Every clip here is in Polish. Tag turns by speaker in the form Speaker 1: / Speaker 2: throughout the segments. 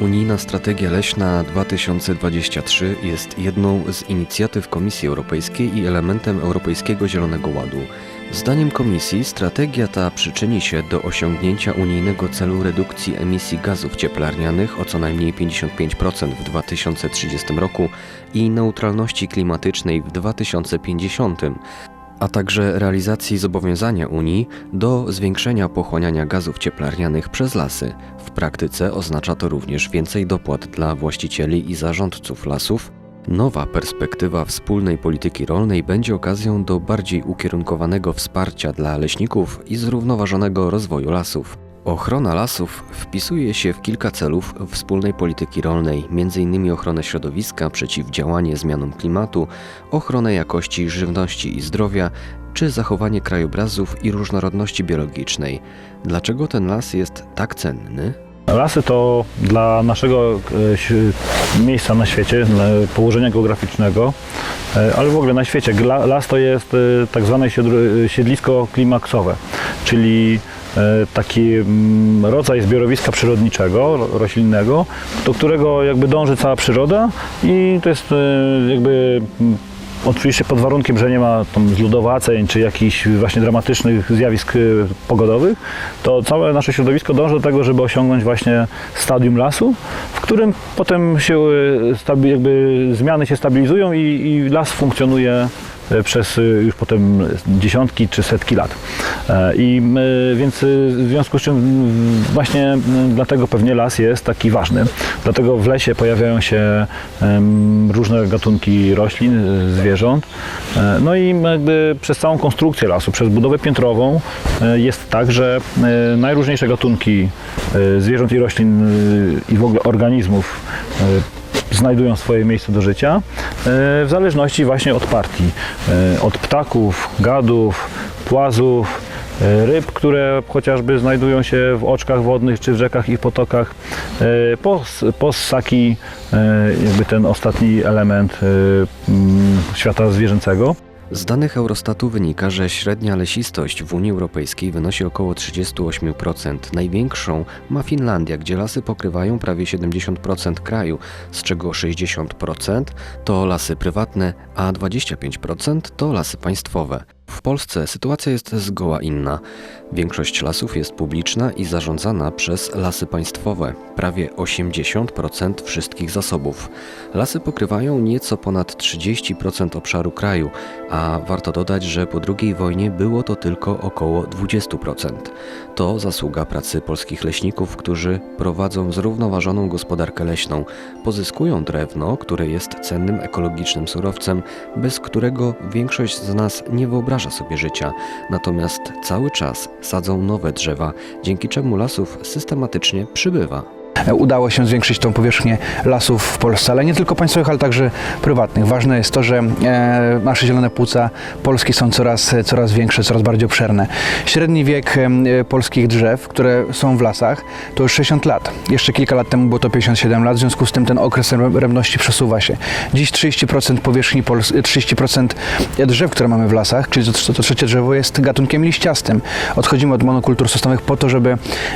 Speaker 1: Unijna strategia leśna 2023 jest jedną z inicjatyw Komisji Europejskiej i elementem Europejskiego Zielonego Ładu. Zdaniem Komisji strategia ta przyczyni się do osiągnięcia unijnego celu redukcji emisji gazów cieplarnianych o co najmniej 55% w 2030 roku i neutralności klimatycznej w 2050 a także realizacji zobowiązania Unii do zwiększenia pochłaniania gazów cieplarnianych przez lasy. W praktyce oznacza to również więcej dopłat dla właścicieli i zarządców lasów. Nowa perspektywa wspólnej polityki rolnej będzie okazją do bardziej ukierunkowanego wsparcia dla leśników i zrównoważonego rozwoju lasów. Ochrona lasów wpisuje się w kilka celów wspólnej polityki rolnej, m.in. ochronę środowiska, przeciwdziałanie zmianom klimatu, ochronę jakości żywności i zdrowia, czy zachowanie krajobrazów i różnorodności biologicznej. Dlaczego ten las jest tak cenny?
Speaker 2: Lasy to dla naszego e, miejsca na świecie, położenia geograficznego, e, ale w ogóle na świecie. Las to jest e, tak zwane siedlisko klimaksowe, czyli taki mm, rodzaj zbiorowiska przyrodniczego, ro- roślinnego, do którego jakby dąży cała przyroda i to jest jakby mm, Oczywiście pod warunkiem, że nie ma tam zludowaceń czy jakichś właśnie dramatycznych zjawisk y, pogodowych, to całe nasze środowisko dąży do tego, żeby osiągnąć właśnie stadium lasu, w którym potem się y, jakby zmiany się stabilizują i, i las funkcjonuje przez y, już potem dziesiątki czy setki lat. E, I więc w związku z czym właśnie dlatego pewnie las jest taki ważny. Dlatego w lesie pojawiają się różne gatunki roślin, zwierząt. E, No i jakby przez całą konstrukcję lasu, przez budowę piętrową e, jest tak, że e, najróżniejsze gatunki e, zwierząt i roślin i w ogóle organizmów e, znajdują swoje miejsce do życia e, w zależności właśnie od partii. E, Od ptaków, gadów, płazów, e, ryb, które chociażby znajdują się w oczkach wodnych czy w rzekach i potokach, po, po ssaki, jakby ten ostatni element świata zwierzęcego.
Speaker 1: Z danych Eurostatu wynika, że średnia lesistość w Unii Europejskiej wynosi około 38%. Największą ma Finlandia, gdzie lasy pokrywają prawie 70% kraju, z czego 60% to lasy prywatne, a 25% to lasy państwowe. W Polsce sytuacja jest zgoła inna. Większość lasów jest publiczna i zarządzana przez lasy państwowe, prawie 80% wszystkich zasobów. Lasy pokrywają nieco ponad 30% obszaru kraju, a warto dodać, że po II wojnie było to tylko około 20%. To zasługa pracy polskich leśników, którzy prowadzą zrównoważoną gospodarkę leśną, pozyskują drewno, które jest cennym ekologicznym surowcem, bez którego większość z nas nie wyobraża sobie życia, natomiast cały czas sadzą nowe drzewa, dzięki czemu lasów systematycznie przybywa.
Speaker 3: Udało się zwiększyć tą powierzchnię lasów w Polsce, ale nie tylko państwowych, ale także prywatnych. Ważne jest to, że e, nasze zielone płuca polskie są coraz, coraz większe, coraz bardziej obszerne. Średni wiek e, polskich drzew, które są w lasach, to już 60 lat. Jeszcze kilka lat temu było to 57 lat, w związku z tym ten okres rewności przesuwa się. Dziś 30% powierzchni, Pols- 30% drzew, które mamy w lasach, czyli to, trzecie drzewo jest gatunkiem liściastym. Odchodzimy od monokultur systemowych po to, żeby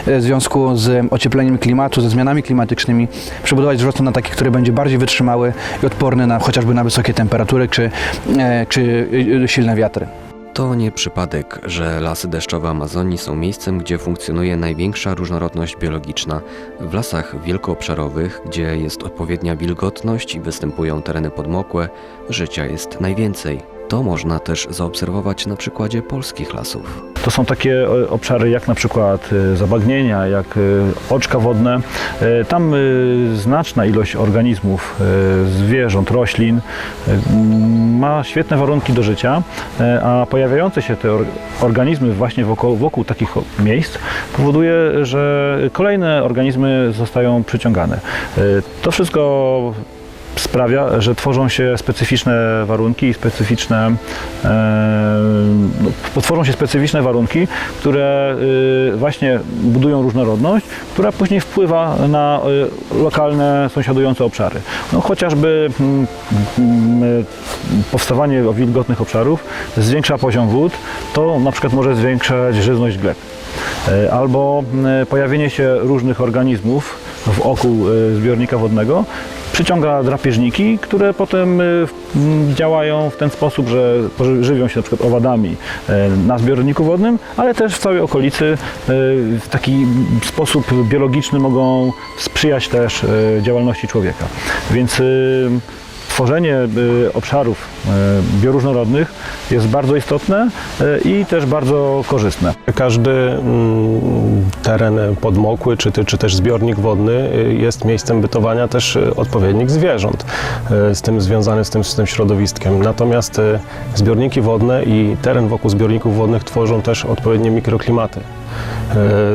Speaker 3: e, w związku z ociepleniem klimatu, ze zmianami klimatycznymi przebudować wzrost na taki, który będzie bardziej wytrzymały i odporny na chociażby na wysokie temperatury czy, e, czy e, silne wiatry.
Speaker 1: To nie przypadek, że lasy deszczowe Amazonii są miejscem, gdzie funkcjonuje największa różnorodność biologiczna. W lasach wielkoobszarowych, gdzie jest odpowiednia wilgotność i występują tereny podmokłe, życia jest najwięcej. To można też zaobserwować na przykładzie polskich lasów.
Speaker 2: To są takie e, obszary jak na przykład e, zabagnienia, jak e, oczka wodne. Tam znaczna ilość organizmów, zwierząt, roślin ma świetne warunki do życia, a pojawiające się te or- organizmy właśnie wokół, wokół takich miejsc powoduje, że kolejne organizmy zostają przyciągane. To wszystko sprawia, że tworzą się specyficzne warunki i specyficzne, e, no, tworzą się specyficzne warunki, które y, właśnie budują różnorodność, która później wpływa na y, lokalne sąsiadujące obszary. No, chociażby mm, mm, y, powstawanie wilgotnych obszarów zwiększa poziom wód, to na przykład może zwiększać żyzność gleb. E, Albo e, pojawienie się różnych organizmów wokół e, zbiornika wodnego, przyciąga drapieżniki, które potem e, w- m, działają w ten sposób, że żywią się na przykład owadami e, na zbiorniku wodnym, ale też w całej okolicy e, w taki sposób biologiczny mogą sprzyjać też e, działalności człowieka. Więc tworzenie e, obszarów e, bioróżnorodnych jest bardzo istotne e, i też bardzo korzystne.
Speaker 4: Każdy mm, teren podmokły, czy, czy też zbiornik wodny y, jest miejscem bytowania też y, odpowiednich zwierząt y, z tym związany z tym, z tym środowiskiem. Natomiast y, zbiorniki wodne i teren wokół zbiorników wodnych tworzą też odpowiednie mikroklimaty.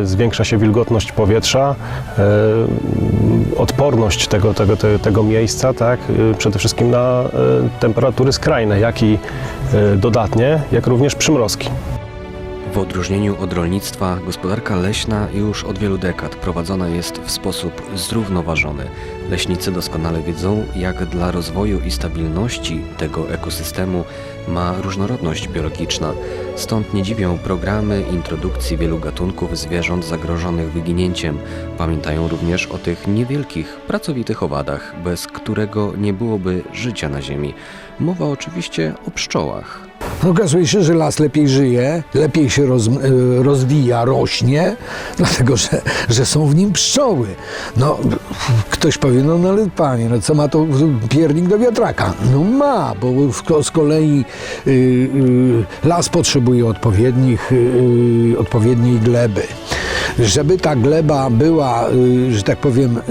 Speaker 4: Y, Zwiększa się wilgotność powietrza, y, odporność tego, tego, te- tego miejsca, tak, y, przede wszystkim na temperatury skrajne, jak i dodatnie, jak również przymrozki.
Speaker 1: W odróżnieniu od rolnictwa, gospodarka leśna już od wielu dekad prowadzona jest w sposób zrównoważony. Leśnicy doskonale wiedzą, jak dla rozwoju i stabilności tego ekosystemu ma różnorodność biologiczna. Stąd nie dziwią programy introdukcji wielu gatunków zwierząt zagrożonych wyginięciem. Pamiętają również o tych niewielkich, pracowitych owadach, bez którego nie byłoby życia na Ziemi. Mowa oczywiście o pszczołach.
Speaker 5: No, Okazuje się, że las lepiej żyje, lepiej się roz, e, rozwija, rośnie, dlatego że, że są w nim pszczoły. No, ktoś powie, no, no ale panie, no co ma to piernik do wiatraka? No ma, bo w- z kolei y, y, las potrzebuje odpowiednich, y, odpowiedniej gleby. Żeby ta gleba była, y, że tak powiem, y,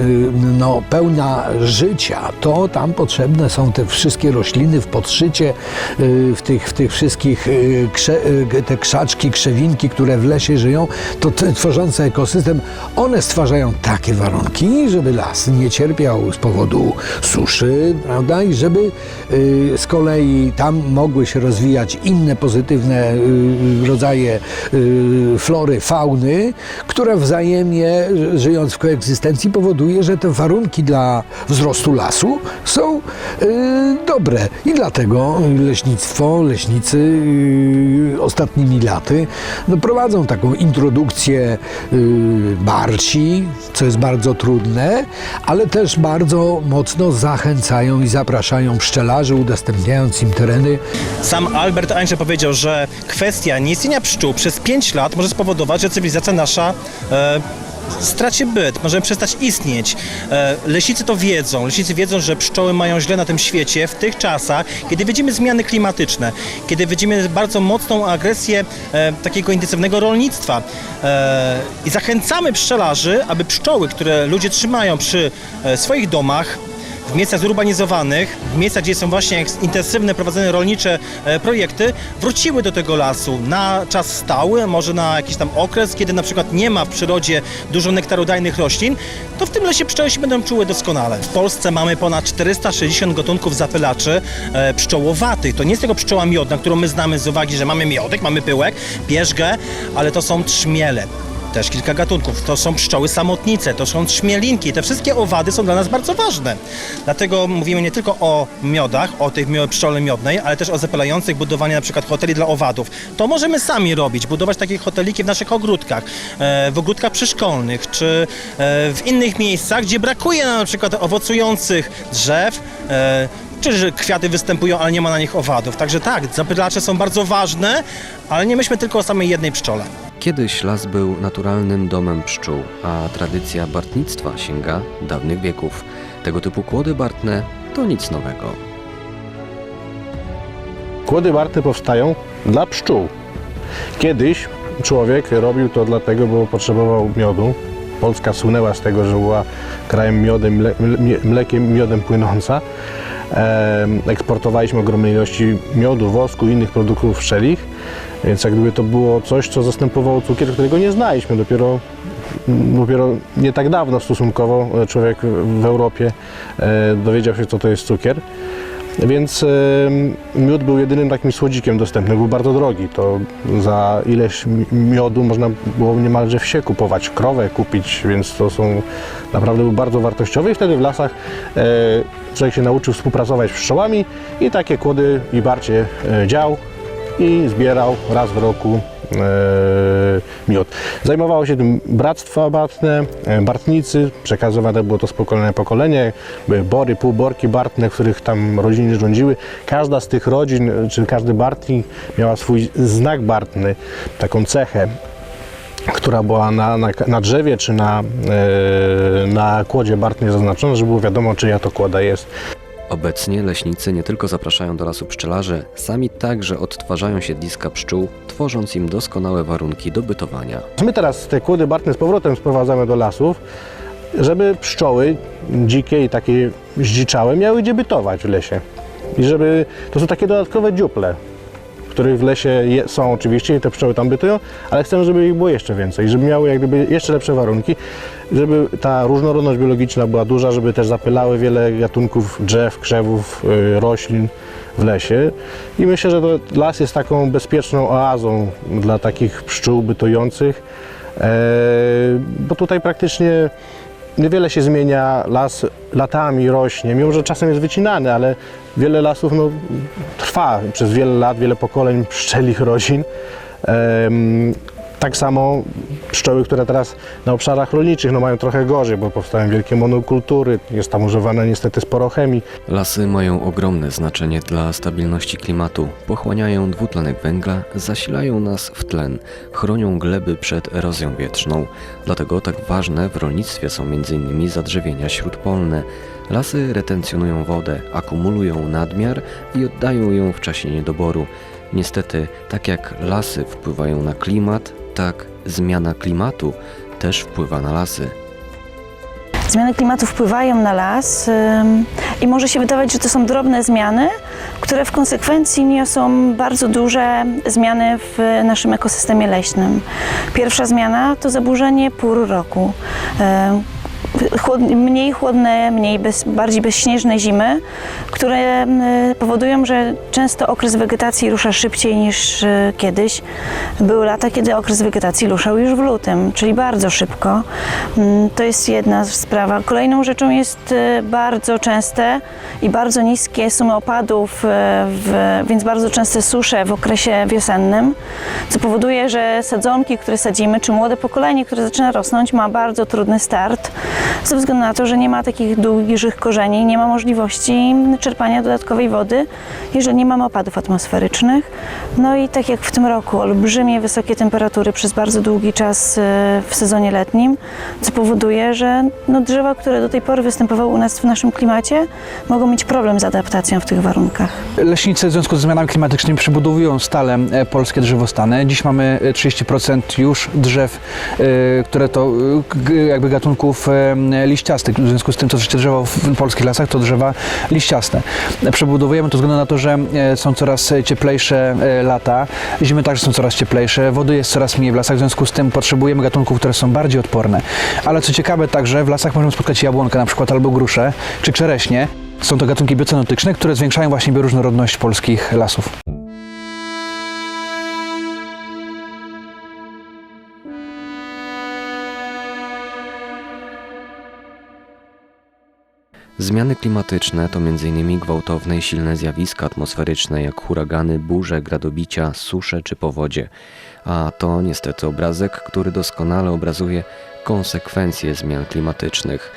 Speaker 5: no, pełna życia, to tam potrzebne są te wszystkie rośliny w podszycie, y, w tych, w tych wszystkich krze, te krzaczki, krzewinki, które w lesie żyją, to te, tworzące ekosystem, one stwarzają takie warunki, żeby las nie cierpiał z powodu suszy, prawda, i żeby z kolei tam mogły się rozwijać inne pozytywne rodzaje flory, fauny, które wzajemnie, ży- żyjąc w koegzystencji, powoduje, że te warunki dla wzrostu lasu są y, dobre. I dlatego leśnictwo, leśnicy y, ostatnimi laty no, prowadzą taką introdukcję y, barci, co jest bardzo trudne, ale też bardzo mocno zachęcają i zapraszają pszczelarzy, udostępniając im tereny
Speaker 6: Sam Albert Einstein powiedział, że kwestia nieistnienia pszczół przez 5 lat może spowodować, że cywilizacja nasza straci byt, może przestać istnieć. E, leśnicy to wiedzą. Leśnicy wiedzą, że pszczoły mają źle na tym świecie w tych czasach, kiedy widzimy zmiany klimatyczne, kiedy widzimy bardzo mocną agresję e, takiego intensywnego rolnictwa. E, I zachęcamy pszczelarzy, aby pszczoły, które ludzie trzymają przy e, swoich domach, w miejscach zurbanizowanych, w miejscach, gdzie są właśnie intensywne prowadzone rolnicze e, projekty, wróciły do tego lasu na czas stały, może na jakiś tam okres, kiedy na przykład nie ma w przyrodzie dużo nektarodajnych roślin, to w tym lesie pszczoły się będą czuły doskonale. W Polsce mamy ponad 460 gatunków zapylaczy e, pszczołowatych. To nie jest tylko pszczoła miodna, którą my znamy z uwagi, że mamy miodek, mamy pyłek, pierzgę, ale to są trzmiele też kilka gatunków. To są pszczoły samotnice, to są trzmielinki. Te wszystkie owady są dla nas bardzo ważne. Dlatego mówimy nie tylko o miodach, o tej pszczole miodnej, ale też o zapylających budowanie na przykład hoteli dla owadów. To możemy sami robić, budować takie hoteliki w naszych ogródkach, e, w ogródkach przyszkolnych, czy e, w innych miejscach, gdzie brakuje na przykład owocujących drzew, e, czy że kwiaty występują, ale nie ma na nich owadów. Także tak, zapylacze są bardzo ważne, ale nie myślmy tylko o samej jednej pszczole.
Speaker 1: Kiedyś las był naturalnym domem pszczół, a tradycja bartnictwa sięga dawnych wieków. Tego typu kłody bartne to nic nowego.
Speaker 7: Kłody barty powstają dla pszczół. Kiedyś człowiek robił to dlatego, bo potrzebował miodu. Polska słynęła z tego, że była krajem miodem, mle, mlekiem, miodem płynąca. Eksportowaliśmy ogromne ilości miodu, wosku i innych produktów pszczelich, więc jak gdyby to było coś, co zastępowało cukier, którego nie znaliśmy. Dopiero, dopiero nie tak dawno stosunkowo e, człowiek w Europie e, dowiedział się, co to jest cukier. Więc miód był jedynym takim słodzikiem dostępnym, był bardzo drogi. To za ileś mi- miodu można było niemalże wsie kupować, krowę kupić, więc to są naprawdę był bardzo wartościowy i wtedy w lasach e, człowiek się nauczył współpracować z pszczołami i takie kłody i barcie e, dział i zbierał raz w roku miód. Zajmowało się tym bractwa bartne, e, bartnicy, przekazywane było to z pokolenia na pokolenie, były bory, półborki bartne, których tam rodziny rządziły. Każda z tych rodzin, e, czy każdy bartnik miała swój znak bartny, taką cechę która była na, na, na drzewie czy na, e, na kłodzie bartnie zaznaczona, żeby było wiadomo, czyja to kłoda jest.
Speaker 1: Obecnie leśnicy nie tylko zapraszają do lasu pszczelarzy, sami także odtwarzają siedliska pszczół, tworząc im doskonałe warunki do bytowania.
Speaker 7: My teraz te kłody bartne z powrotem sprowadzamy do lasów, żeby pszczoły dzikie i takie zdziczałe miały gdzie bytować w lesie. I żeby to są takie dodatkowe dziuple, które w lesie je, są oczywiście i te pszczoły tam bytują, ale chcemy, żeby ich było jeszcze więcej, żeby miały jak gdyby jeszcze lepsze warunki, żeby ta różnorodność biologiczna była duża, żeby też zapylały wiele gatunków drzew, krzewów, y, roślin w lesie. I myślę, że las jest taką bezpieczną oazą dla takich pszczół bytujących, e, bo tutaj praktycznie niewiele się zmienia, las latami rośnie, mimo że czasem jest wycinany, ale wiele lasów no, trwa przez wiele lat, wiele pokoleń pszczelich rodzin. Tak samo pszczoły, które teraz na obszarach rolniczych no, mają trochę gorzej, bo powstają wielkie monokultury, jest tam używane niestety sporo chemii.
Speaker 1: Lasy mają ogromne znaczenie dla stabilności klimatu. Pochłaniają dwutlenek węgla, zasilają nas w tlen, chronią gleby przed erozją wietrzną. Dlatego tak ważne w rolnictwie są m.in. zadrzewienia śródpolne. Lasy retencjonują wodę, akumulują nadmiar i oddają ją w czasie niedoboru. Niestety, tak jak lasy wpływają na klimat, tak zmiana klimatu też wpływa na lasy.
Speaker 8: Zmiany klimatu wpływają na las i może się wydawać, że to są drobne zmiany, które w konsekwencji niosą bardzo duże zmiany w naszym ekosystemie leśnym. Pierwsza zmiana to zaburzenie pór roku. Mniej chłodne, mniej bez, bardziej bezśnieżne zimy, które y, powodują, że często okres wegetacji rusza szybciej niż y, kiedyś. Były lata, kiedy okres wegetacji ruszał już w lutym, czyli bardzo szybko. Mm, To jest jedna sprawa. Kolejną rzeczą jest y, bardzo częste i bardzo niskie sumy opadów, y, w, więc bardzo częste susze w okresie wiosennym, co powoduje, że sadzonki, które sadzimy, czy młode pokolenie, które zaczyna rosnąć, ma bardzo trudny start ze względu na to, że nie ma takich dużych korzeni, nie ma możliwości czerpania dodatkowej wody, jeżeli nie mamy opadów atmosferycznych. No i tak jak w tym roku, olbrzymie wysokie temperatury przez bardzo długi czas e, w sezonie letnim, co powoduje, że no, drzewa, które do tej pory występowały u nas w naszym klimacie, mogą mieć problem z adaptacją w tych warunkach.
Speaker 3: Leśnicy w związku z zmianami klimatycznymi przebudowują stale e, polskie drzewostany. Dziś mamy e, 30% już drzew, e, które to jakby gatunków liściastych. W związku z tym, co się drzewa w polskich lasach, to drzewa liściaste. Przebudowujemy to względu na to, że e, są coraz cieplejsze e, lata, zimy także są coraz cieplejsze, wody jest coraz mniej w lasach, w związku z tym potrzebujemy gatunków, które są bardziej odporne. Ale co ciekawe także, w lasach możemy spotkać jabłonkę na przykład albo gruszę, czy czereśnie. Są to gatunki biocenotyczne, które zwiększają właśnie bioróżnorodność polskich lasów.
Speaker 1: Zmiany klimatyczne to m.in. gwałtowne i silne zjawiska atmosferyczne jak huragany, burze, gradobicia, susze czy powodzie. A to niestety obrazek, który doskonale obrazuje konsekwencje zmian klimatycznych.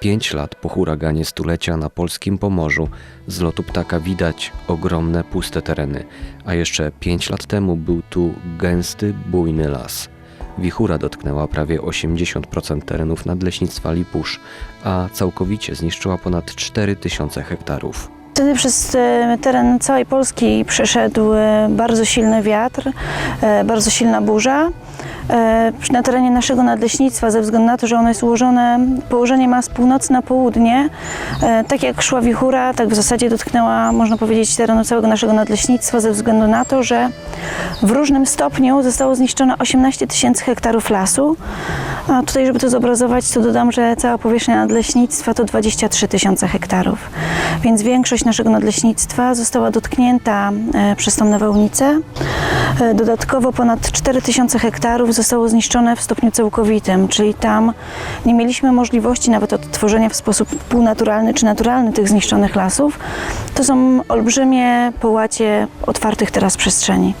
Speaker 1: Pięć lat po huraganie stulecia na polskim Pomorzu z lotu ptaka widać ogromne puste tereny, a jeszcze pięć lat temu był tu gęsty, bujny las. Wichura dotknęła prawie 80% terenów nadleśnictwa Lipusz, a całkowicie zniszczyła ponad 4000 hektarów.
Speaker 8: Wtedy przez e, teren całej Polski przeszedł e, bardzo silny wiatr, e, bardzo silna burza. E, Na terenie naszego nadleśnictwa, ze względu na to, że ono jest ułożone, położenie ma z północy na południe, e, tak jak szła wichura, tak w zasadzie dotknęła, można powiedzieć, terenu całego naszego nadleśnictwa, ze względu na to, że w różnym stopniu zostało zniszczone 18 tysięcy hektarów lasu. A tutaj, żeby to zobrazować, to dodam, że cała powierzchnia nadleśnictwa to 23 tysiące hektarów. Więc większość naszego nadleśnictwa została dotknięta e, przez tą nawałnicę. Dodatkowo ponad 4 tysiące hektarów zostało zniszczone w stopniu całkowitym, czyli tam nie mieliśmy możliwości nawet odtworzenia w sposób półnaturalny czy naturalny tych zniszczonych lasów. To są olbrzymie połacie otwartych teraz przestrzeni.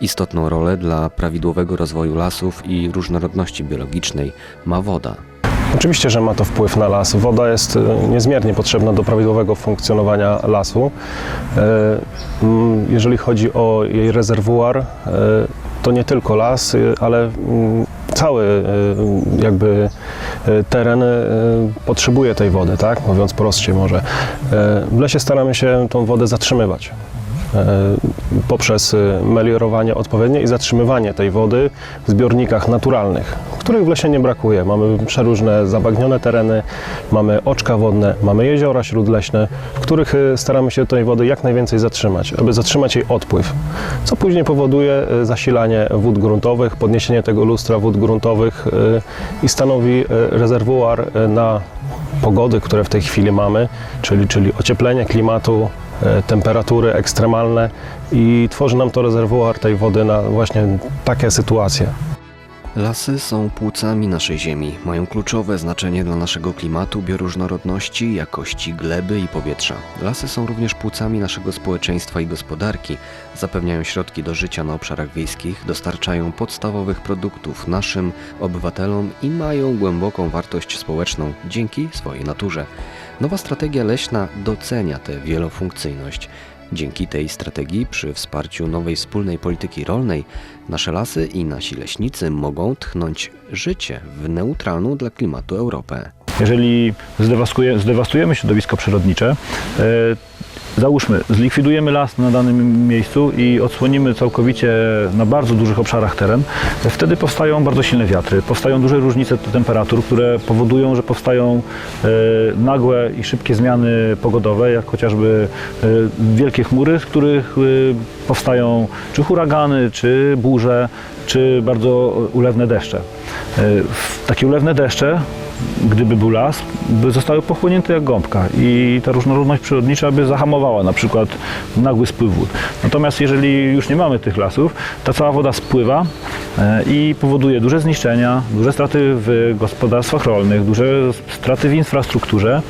Speaker 1: Istotną rolę dla prawidłowego rozwoju lasów i różnorodności biologicznej ma woda.
Speaker 4: Oczywiście, że ma to wpływ na las. Woda jest e, niezmiernie potrzebna do prawidłowego funkcjonowania lasu. E, Jeżeli chodzi o jej rezerwuar, e, to nie tylko las, e, ale mm, cały e, jakby e, teren potrzebuje tej wody, tak? Mówiąc prościej może. W lesie staramy się tą wodę zatrzymywać poprzez e, meliorowanie odpowiednie i zatrzymywanie tej wody w zbiornikach naturalnych, których w lesie nie brakuje. Mamy przeróżne zabagnione tereny, mamy oczka wodne, mamy jeziora śródleśne, w których e, staramy się tej wody jak najwięcej zatrzymać, aby zatrzymać jej odpływ, co później powoduje e, zasilanie wód gruntowych, podniesienie tego lustra wód gruntowych e, i stanowi e, rezerwuar e, na pogody, które w tej chwili mamy, czyli, czyli ocieplenie klimatu, e, temperatury ekstremalne i tworzy nam to rezerwuar tej wody na właśnie takie sytuacje.
Speaker 1: Lasy są płucami naszej Ziemi, mają kluczowe znaczenie dla naszego klimatu, bioróżnorodności, jakości gleby i powietrza. Lasy są również płucami naszego społeczeństwa i gospodarki, zapewniają środki do życia na obszarach wiejskich, dostarczają podstawowych produktów naszym obywatelom i mają głęboką wartość społeczną dzięki swojej naturze. Nowa strategia leśna docenia tę wielofunkcyjność. Dzięki tej strategii, przy wsparciu nowej wspólnej polityki rolnej, nasze lasy i nasi leśnicy mogą tchnąć życie w neutralną dla klimatu Europę.
Speaker 2: Jeżeli zdewastuje, zdewastujemy środowisko przyrodnicze, e, załóżmy, zlikwidujemy las na danym miejscu i odsłonimy całkowicie na bardzo dużych obszarach teren, wtedy powstają bardzo silne wiatry, powstają duże różnice temperatur, które powodują, że powstają e, nagłe i szybkie zmiany pogodowe, jak chociażby e, wielkie chmury, z których e, powstają czy huragany, czy burze, czy bardzo ulewne deszcze. Takie ulewne deszcze gdyby był las, by zostały pochłonięte jak gąbka i ta różnorodność przyrodnicza by zahamowała na przykład nagły spływ wód. Natomiast jeżeli już nie mamy tych lasów, ta cała woda spływa e, i powoduje duże zniszczenia, duże straty w gospodarstwach rolnych, duże straty w infrastrukturze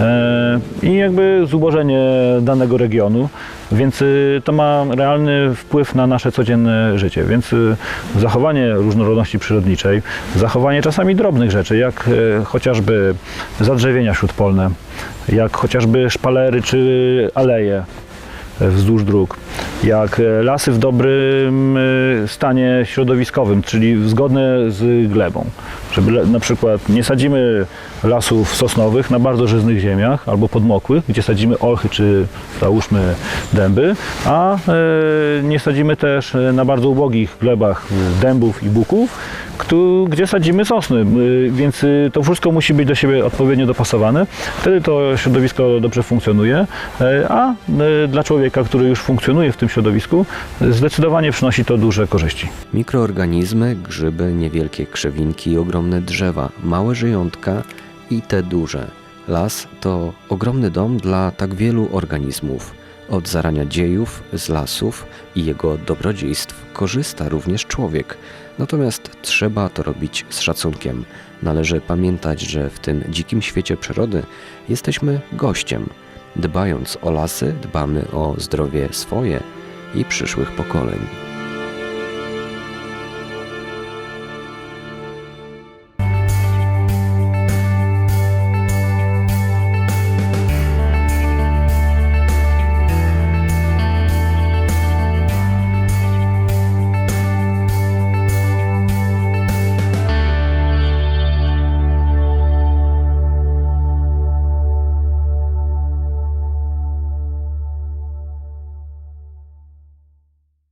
Speaker 2: e, i jakby zubożenie danego regionu. Więc y, to ma realny wpływ na nasze codzienne życie. Więc y, zachowanie różnorodności przyrodniczej, zachowanie czasami drobnych rzeczy, jak y, chociażby zadrzewienia śródpolne, jak chociażby szpalery czy aleje wzdłuż dróg, jak lasy w dobrym e, stanie środowiskowym, czyli zgodne z glebą. Żeby na przykład nie sadzimy lasów sosnowych na bardzo żyznych ziemiach albo podmokłych, gdzie sadzimy olchy czy załóżmy dęby, a e, nie sadzimy też e, na bardzo ubogich glebach e, dębów i buków, gdzie sadzimy sosny, y, więc to wszystko musi być do siebie odpowiednio dopasowane. Wtedy to środowisko dobrze funkcjonuje, e, a e, dla człowieka, który już funkcjonuje w tym środowisku, e, zdecydowanie przynosi to duże korzyści.
Speaker 1: Mikroorganizmy, grzyby, niewielkie krzewinki, ogromne drzewa, małe żyjątka i te duże. Las to ogromny dom dla tak wielu organizmów. Od zarania dziejów z lasów i jego dobrodziejstw korzysta również człowiek. Natomiast trzeba to robić z szacunkiem. Należy pamiętać, że w tym dzikim świecie przyrody jesteśmy gościem. Dbając o lasy, dbamy o zdrowie swoje i przyszłych pokoleń.